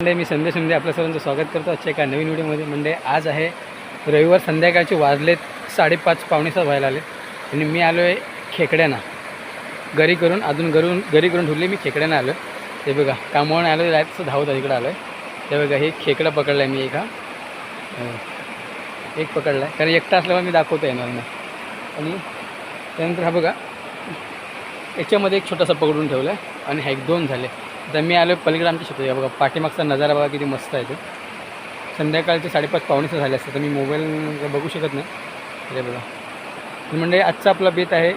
म्हणजे मी संदेश शिंदे आपल्या सर्वांचं स्वागत करतो. आजच्या एका नवीन व्हिडिओमध्ये म्हणजे आज आहे रविवार संध्याकाळचे वाजलेत साडेपाच पावणेसात व्हायला आले आणि मी आलो आहे खेकड्यांना. घरी करून अजून घरून घरी करून ठेवली मी खेकड्यांना आलो ते बघा कामावून आलो आहे तसं धावत इकडं आलो आहे ते बघा हे खेकडा पकडला आहे मी एका एक पकडला आहे कारण एकटा असल्यामुळे मी दाखवता येणार नाही. आणि त्यानंतर हा बघा याच्यामध्ये एक छोटासा पकडून ठेवला आहे आणि हा एक दोन झाले. तर मी आलो पलीकडे आमच्या शेतात. बघा पाठीमागचा नजारा बघा किती मस्त आहे तो. संध्याकाळचे साडेपाच पावणेचं झाले असतं तर मी मोबाईल बघू शकत नाही. अरे बघा. तर म्हणजे आजचा आपला बेत आहे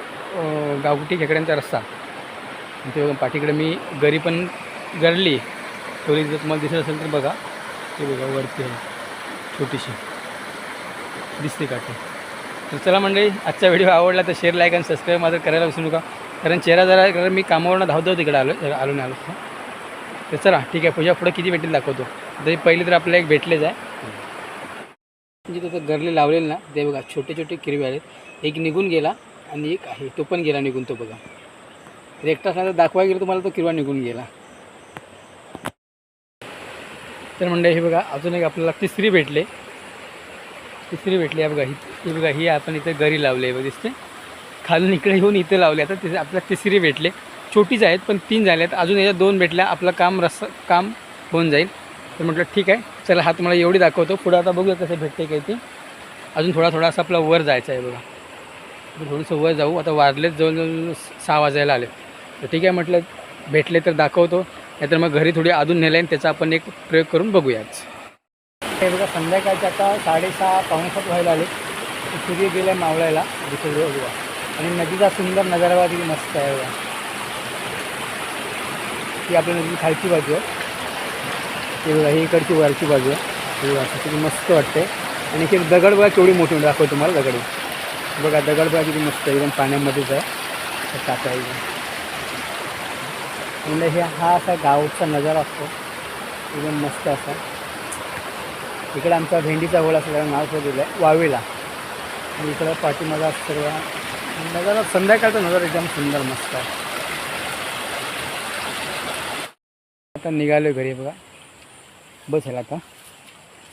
गावठी खेकड्यांचा रस्सा. ते बघा पाठीकडे मी घरी पण गरली थोडी जर तुम्हाला दिसत असेल तर बघा. ते बघा वरती आहे. छोटीशी. दिसते काठी. तर चला म्हणजे आजचा व्हिडिओ आवडला तर शेअर लाईक आणि सबस्क्राईब मात्र करायला विसरू नका. कारण चेहरा जरा कारण मी कामावरनं धावतो तिकडे आलो आलो नाही आलो. तर चला ठीक आहे. पूजा पुढे किती भेटेल दाखवतो. तरी पहिले तर आपल्याला एक भेटलेच आहे. म्हणजे त्याचं गरले लावलेलं ना ते बघा छोटे छोटे किरवे आहेत. एक निघून गेला आणि एक आहे तो पण गेला निघून तो बघा. तर एकटा असला तर दाखवायला गेलं तुम्हाला तो किरवा निघून गेला. तर म्हणजे हे बघा अजून एक आपल्याला तिसरी भेटले. तिसरी भेटली आहे बघा ही ही बघा ही आपण इथे घरी लावली आहे बघ दिसते खालून इकडे येऊन इथे लावले. आता तिथे आपल्याला तिसरी भेटले. छोटीच आहेत पण तीन झाले आहेत अजून याच्यात दोन भेटल्या आपलं काम रस्सा काम होऊन जाईल. तर म्हटलं ठीक आहे. चला हा तुम्हाला एवढी दाखवतो. पुढं आता बघूया कसं भेटते काही ते. अजून थोडा थोडा असं आपला वर जायचं आहे बघा. थोडंसं वर जाऊ. आता वाजलेच जवळजवळ सहा वाजायला आले तर ठीक आहे म्हटलं भेटले तर दाखवतो. नाहीतर मग घरी थोडी अजून नेलं आणि त्याचा आपण एक प्रयोग करून बघूयाच. हे बघा संध्याकाळचे आता साडेसहा पावणेसात व्हायला आले सूर्य गेलं मावळायला. दिसत बघूया आणि नदीचा सुंदर नजारा बघा किती मस्त आहे बघा. ही आपल्या नदीची खालची बाजू आहे ही बघा ही इकडची वरची बाजू आहे. ही बघा असं किती मस्त वाटते आणि इथे दगड बघा केवढी मोठी मोठी दाखवतो तुम्हाला दगडी. बघा दगड बघा किती मस्त आहे एकदम पाण्यामध्येच आहे. तर टाका म्हणजे हे हा असा गावचा नजारा असतो. एकदम मस्त असा. इकडं आमचा भेंडीचा गोळा त्याला नाव ठेवलं दिलं आहे वावेला. आणि इकडं पाठीमागा सर्व नजारा संध्याकाळचा नजारा एकदम सुंदर मस्त आहे. आता निघालो घरी बघा. बस झाला आता.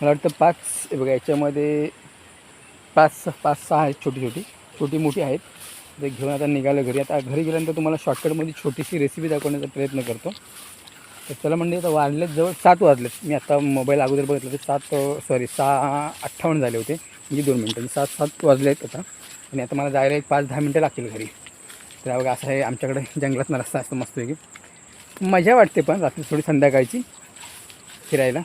मला वाटतं पाच बघा याच्यामध्ये पाच पाच सहा आहेत छोटी छोटी. छोटी मोठी आहेत. ते घेऊन आता निघालो घरी. आता घरी गेल्यानंतर तुम्हाला शॉर्टकटमध्ये छोटीशी रेसिपी दाखवण्याचा प्रयत्न करतो. तर चला म्हणजे आता वाजलेत जवळ सात वाजलेत. मी आता मोबाईल अगोदर बघितलं तर सात सॉरी सहा अठ्ठावन्न झाले होते. म्हणजे दोन मिनटं. म्हणजे सात सात वाजले आहेत आता. आणि आता मला जायला एक पाच दहा मिनटं लागतील घरी. तर बघा असं आहे. आमच्याकडे जंगलातनं रस्ता असतो. मस्तपैकी मजा वाटते पण रात्री थोडी संध्याकाळची फिरायला.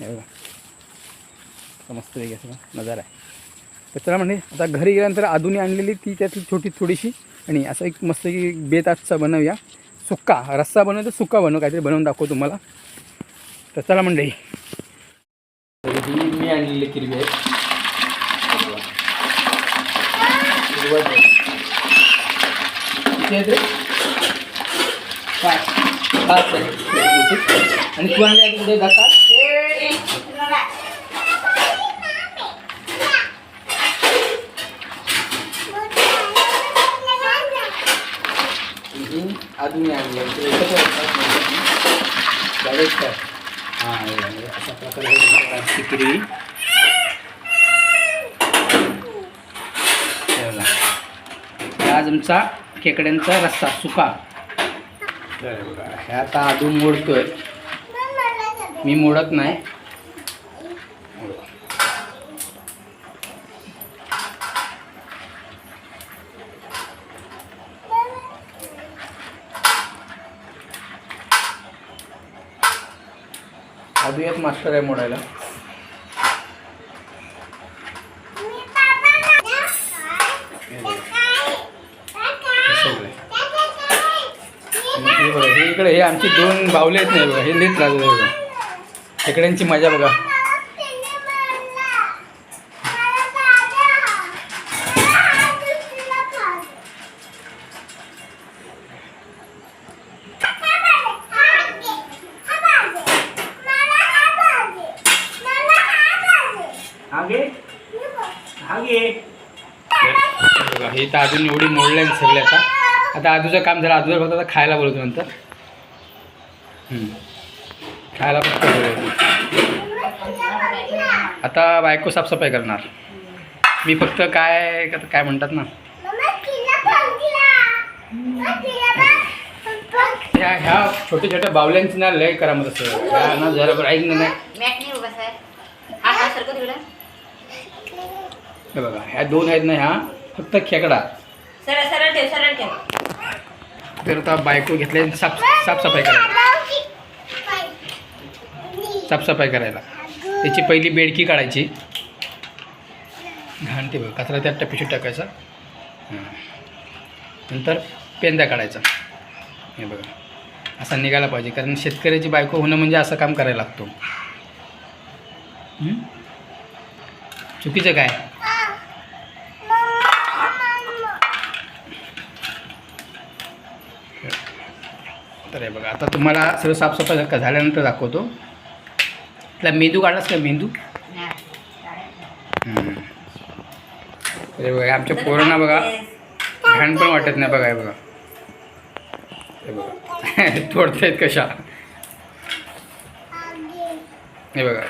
बघा. मस्त वेगळी असं नजारा आहे. तर चला म्हणजे आता घरी गेल्यानंतर आधुनी आणलेली ती त्यातली छोटी थोडीशी आणि असं एक मस्त की बेताचा बनवूया. सुक्का रस्सा बनवतो सुक्का बनव काहीतरी बनवून दाखवतो तुम्हाला. तर चला मंडळी. ही मी आणलेली किरवी आहे. आणि तू कुठे? जातात अजून हां अशा प्रकारे हे आज आमचा खेकड्यांचा रस्सा सुका. हे बघा, हे आता अजून मोडतोय. मी मोडत नाही. अजून एक मास्टर आहे मोडायला हे सगळं. आणि हे बघा हे इकडे हे आमची दोन बावले आहेत नाही बघा हे लेत लागलं बघा. खेकड्यांची मजा बघा. हे तर अजून एवढी मोडले सगळे आता. आता आजूचं काम झालं आजूचं फक्त आता खायला बोलतो नंतर. खायला फक्त. आता बायको साफसफाई करणार. मी फक्त काय काय म्हणतात ना? ह्या ह्या छोट्या छोट्या बावल्यांची ना लय करा मग तसं. ह्या ना जरा बरं ऐक ना नाही बघा ह्या दोन आहेत ना ह्या फक्त खेकडा. तर आता बायको घेतल्या साफ साफसफाई करायला साफसफाई करायला. त्याची पहिली बेडकी काढायची. घाण ते बघा कचरा त्यात टप्पीशी टाकायचा. नंतर पेंदा काढायचा. हे बघा. असा निघायला पाहिजे कारण शेतकऱ्याची बायको होणं म्हणजे असं काम करायला लागतो. चुकीचं काय? तर हे बघा आता तुम्हाला सर्व साफसफाई झाल्यानंतर दाखवतो. तुला मेंदू काढलास का मेंदू बघा आमच्या पोरांना बघा. घाण पण वाटत नाही बघा बघा. हे बघा. तोडतायत कशा. हे बघा.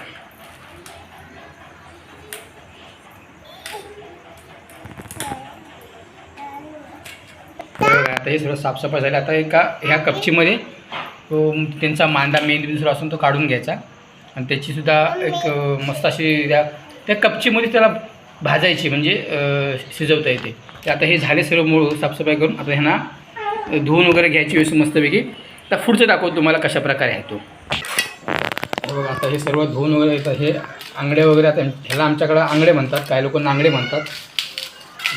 हे बघा, आता हे सगळं साफसफाई झाली. आता एका ह्या कपचीमध्ये तो त्यांचा मांदा मेंदू दुसरा असून तो काढून घ्यायचा. आणि त्याचीसुद्धा एक मस्त अशी त्या त्या कपचीमध्ये त्याला भाजायची म्हणजे शिजवता येते. ते आता हे झाले सर्व मूळ साफसफाई करून आता ह्यांना धुवून वगैरे घ्यायची व्यवस्थित मस्तपैकी. आता पुढचं दाखवतो तुम्हाला कशा प्रकारे आहे तो. बघा आता हे सर्व धुवून वगैरे येतात हे आंगडे वगैरे आता ह्याला आमच्याकडं आंगडे म्हणतात. काही लोक नांगडे म्हणतात.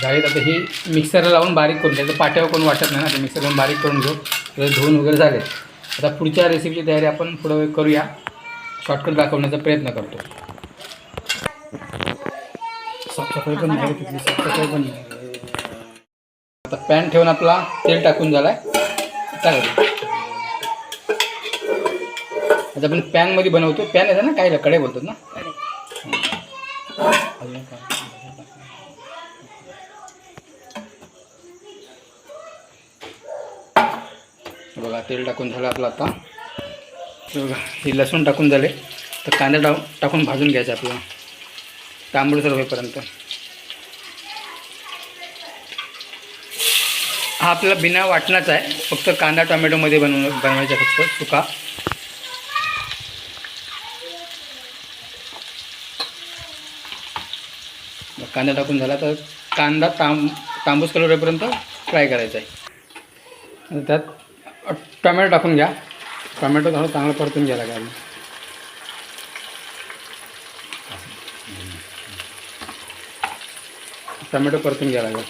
झालीत आता ही मिक्सरला लावून बारीक करून त्याचं पाट्यावर कोण वाटत नाही ना ते मिक्सर लावून बारीक करून घेऊ. धुवून वगैरे झाले आता पुढच्या रेसिपीची तयारी आपण पुढं करूया. शॉर्टकट दाखवण्याचा प्रयत्न करतो. साफसफाई पण साफसफाई पण नाही आता पॅन ठेवून आपला तेल टाकून झाला आहे चालेल. आता आपण पॅनमध्ये बनवतो. पॅन आहे ना काय कडे बोलतात ना? बघा तेल टाकून झालं आपलं आता. बघा हे लसूण टाकून झाले. तर कांदा टाक टाकून भाजून घ्यायचा आपल्याला तांबडसर होईपर्यंत. हा आपला बिना वाटणाचा आहे. फक्त कांदा टोमॅटोमध्ये बनव बनवायचा फक्त सुका. मग कांदा टाकून झाला तर कांदा तांब तांबूस कलर होईपर्यंत फ्राय करायचा आहे. त्यात टोमॅटो टाकून घ्या. टोमॅटो थोडं चांगलं परतून घ्यायला लागेल. टोमॅटो परतून घ्यायला लागेल.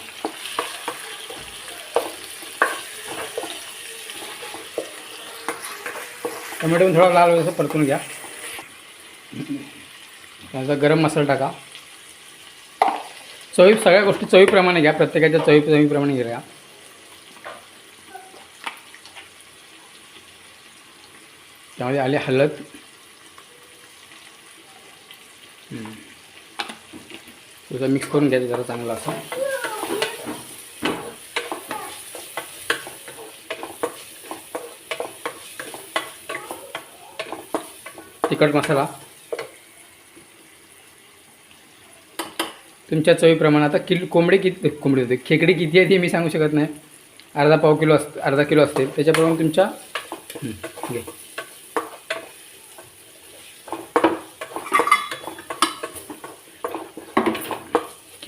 टोमॅटो पण थोडा लाल असं परतून घ्या. त्याचा गरम मसाला टाका. चवी सगळ्या गोष्टी चवीप्रमाणे घ्या. प्रत्येकाच्या चवी चवीप्रमाणे घ्या. त्यामध्ये आले हम्म. थोडंसं मिक्स करून घ्यायचं जरा चांगलं असं तिखट मसाला तुमच्या चवीप्रमाणे आता किलो कोंबडी किती कोंबडी होते खेकडी किती आहे ते मी सांगू शकत नाही अर्धा पाव किलो अस अर्धा किलो असते त्याच्याप्रमाणे तुमच्या घे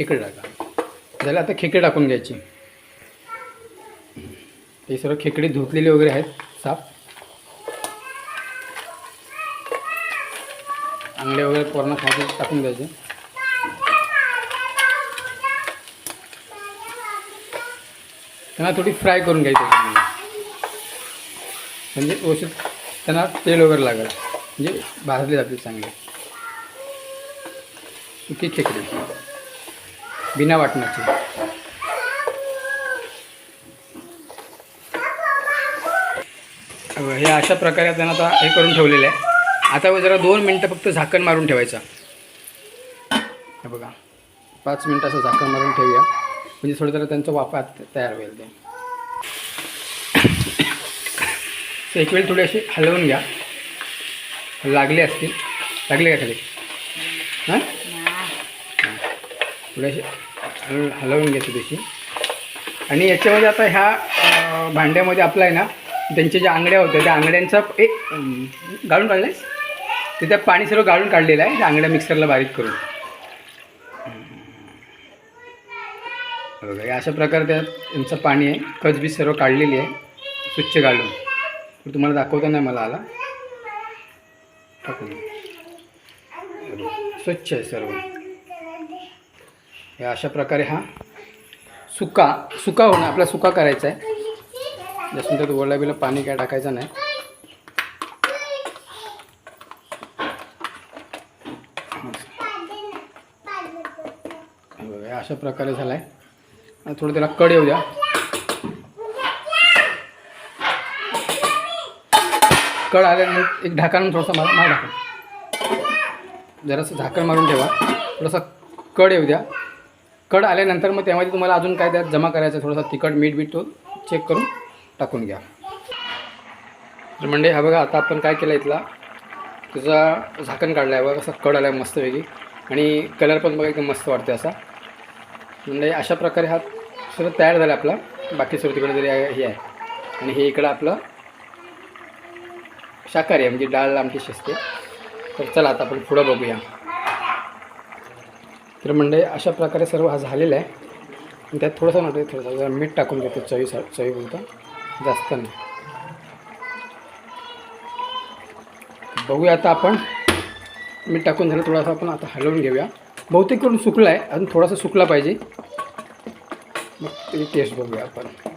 खेकडे टाका झालं आता खेकडे टाकून घ्यायची हे सर्व खेकडे धुतलेले वगैरे आहेत साफ अंगडे वगैरे पूर्ण खायचे टाकून द्यायचे. त्यांना थोडी फ्राय करून घ्यायची म्हणजे व्यवस्थित त्यांना तेल वगैरे लागेल म्हणजे भाजले जातील चांगले. सुकी खेकडी. बिना वाटणाची. हे अशा प्रकारे त्यांना आता हे करून ठेवलेलं आहे. आता जरा दोन मिनटं फक्त झाकण मारून ठेवायचं. हे बघा पाच मिनटं असं झाकण मारून ठेवूया. म्हणजे थोडं जरा त्यांचा वापर तयार होईल ते. एक वेळ थोडी अशी हलवून घ्या. लागले असतील. लागले का खाली? हां? थोडेसे हल हलवून घेतो तशी. आणि याच्यामध्ये आता ह्या भांड्यामध्ये आपला आहे ना त्यांच्या ज्या आंगड्या होत्या त्या आंगड्यांचा एक गाळून गाळून काढलेस ते त्या पाणी सर्व गाळून काढलेलं आहे त्या आंगड्या मिक्सरला बारीक करून. बघा अशा प्रकारे त्यात त्यांचं पाणी आहे कचबीज सर्व काढलेली आहे स्वच्छ गाळून. तुम्हाला दाखवता नाही मला आला. स्वच्छ आहे सर्व. हे अशा प्रकारे हा सुका सुका होणं आपला सुका करायचा आहे. जसं तर ओला बिला पाणी काय टाकायचं नाही. बघा, अशा प्रकारे झाला आहे थोडं त्याला कड येऊ द्या. कड आल्यानंतर एक ढाकण थोडंसं मार मार. ढाकण जरासं झाकण मारून ठेवा. थोडंसं कड येऊ द्या. कड आल्यानंतर मग त्यामध्ये तुम्हाला अजून काय त्यात जमा करायचं थोडंसं तिखट मीठ बीठ तो चेक करून टाकून घ्या. तर म्हणजे हा बघा आता आपण काय केलं इथला? त्याचा झाकण काढलं आहे बघा असा कड आला आहे मस्तपैकी. आणि कलर पण बघा एकदम मस्त वाटते असा. म्हणजे अशा प्रकारे हा सर्व तयार झाला आपला. बाकी सर्व तिकडे जरी हे आहे. आणि हे इकडं आपलं शाकाहारी आहे म्हणजे डाळ आमची शिजते. तर चला आता आपण पुढं बघूया. तर म्हणजे अशा प्रकारे सर्व हा झालेला आहे. आणि त्यात थोडंसं वाटतं थोडंसं जरा मीठ टाकून घेतो चवी चवी बोलतो. जास्त नाही. बघूया आता आपण. मीठ टाकून झालं थोडासा आपण आता हलवून घेऊया. बहुतेक करून सुकला आहे अजून थोडासा सुकला पाहिजे. मग टेस्ट बघूया आपण.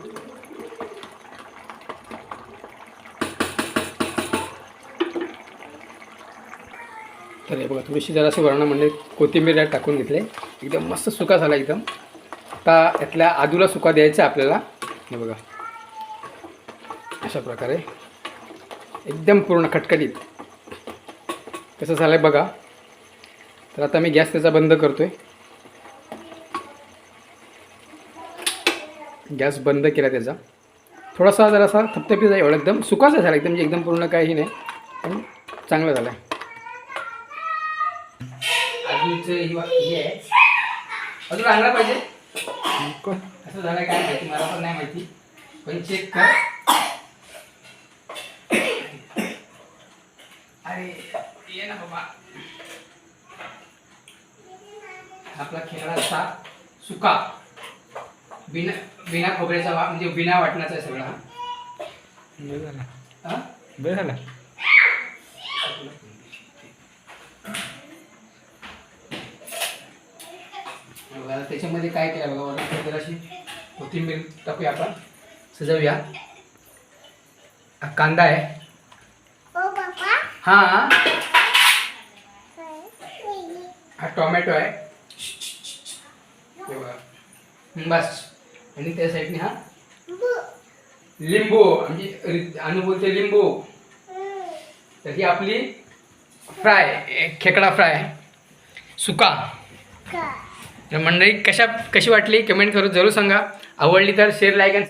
तर हे बघा थोडीशी जराशी वर्ण म्हणजे कोथिंबीर यात टाकून घेतले. एकदम मस्त सुका झाला एकदम. आता यातल्या आदूला सुका द्यायचा आपल्याला. हे बघा. अशा प्रकारे. एकदम पूर्ण खटखटीत. कसं झालं आहे बघा. तर आता मी गॅस त्याचा बंद करतोय. गॅस बंद केला त्याचा. थोडासा जरासा थपथपी जाईल एवढा एकदम. सुकाचा झाला एकदम म्हणजे एकदम पूर्ण काही नाही पण चांगलं झालं आहे ही आहे. अजून आणला पाहिजे? असं झालं काय माहिती? मला पण नाही माहिती. पण चेक कर. अरे ये ना बाबा. आपला खेळाचा सुका. बिना बिना खोबऱ्याचा वा म्हणजे बिना वाटण्याचा सगळा. हा? बरं झालं. बघा, त्याच्यामध्ये काय केलं बघा जराशी कोथिंबीर टाकूया आपण. सजवूया हा कांदा आहे. हा. हा टोमॅटो आहे. बघा. बस. आणि त्या साईडने हा. लिंबू. म्हणजे रि- अनु बोलते लिंबू. तर ही आपली फ्राय खेकडा फ्राय. सुका. तर मंडळी कशा कशी वाटली? कमेंट करून जरूर सांगा. आवडली तर शेअर लाईक आणि